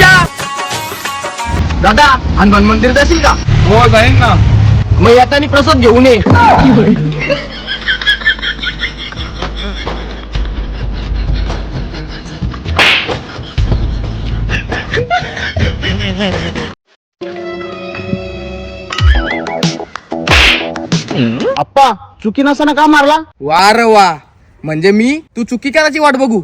रिक्षा दादा हनुमान मंदिर जाशील का? हो जाईन ना. मग येताना प्रसाद घेऊन ये. अप्पा चुकी नसताना का मारला? वा र वा. म्हणजे मी? तू चुकी करायची वाट बघू.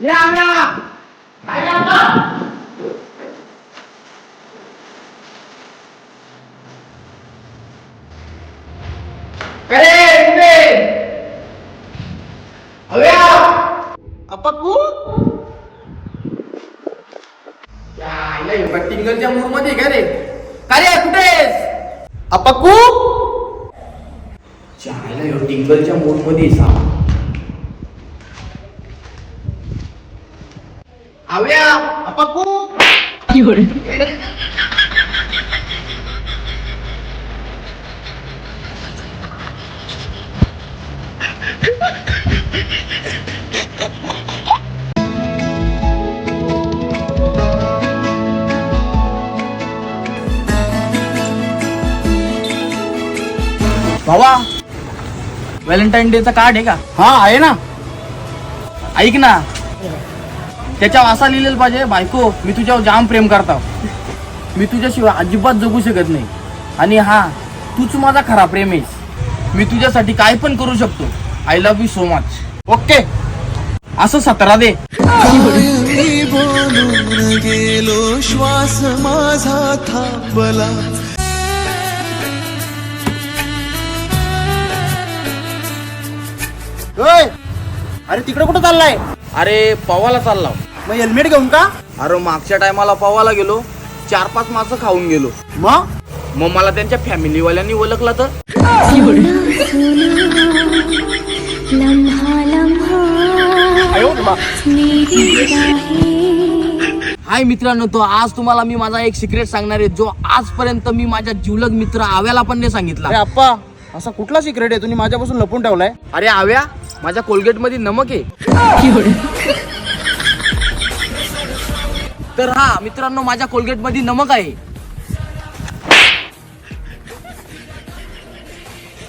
ये आव्या करे पुढे आव्या अप्पा कू टिंगलच्या मूडमध्ये का रे का रे कुठेस अप्पा कू चायला ह्यो टिंगलच्या मूडमध्ये सा आव्या कू भावा व्हॅलेंटाईन डेचा कार्ड आहे का? हा आहे ना. ऐक ना. त्याच्यावर असा लिहिलेलं पाहिजे बायको मी तुझ्यावर जाम प्रेम करता. मी तुझ्याशिवाय अजिबात जगू शकत नाही. आणि हा तूच माझा खरा प्रेम आहेस. मी तुझ्यासाठी काय पण करू शकतो. I love you so much okay. असं सतरा दे. गेलो श्वास माझा थांबला अरे तिकडे कुठं चाललाय? अरे पवाला चालला. मग हेल्मेट घेऊन का? अरे मागच्या टायमाला पवाला गेलो चार पाच मासं खाऊन गेलो. मग? मग मला त्यांच्या फॅमिलीवाल्यांनी ओळखला तर? हाय मित्रांनो तो आज तुम्हाला मी माझा एक सिक्रेट सांगणार आहे. जो आजपर्यंत मी माझ्या जिवलग मित्र आव्याला पण नाही सांगितला. अरे अप्पा असा कुठला सिक्रेट आहे? तुम्ही माझ्यापासून लपून ठेवलाय? अरे आव्या माझ्या कोलगेटमध्ये नमक आहे. तर हा मित्रांनो माझ्या कोलगेटमध्ये नमक आहे.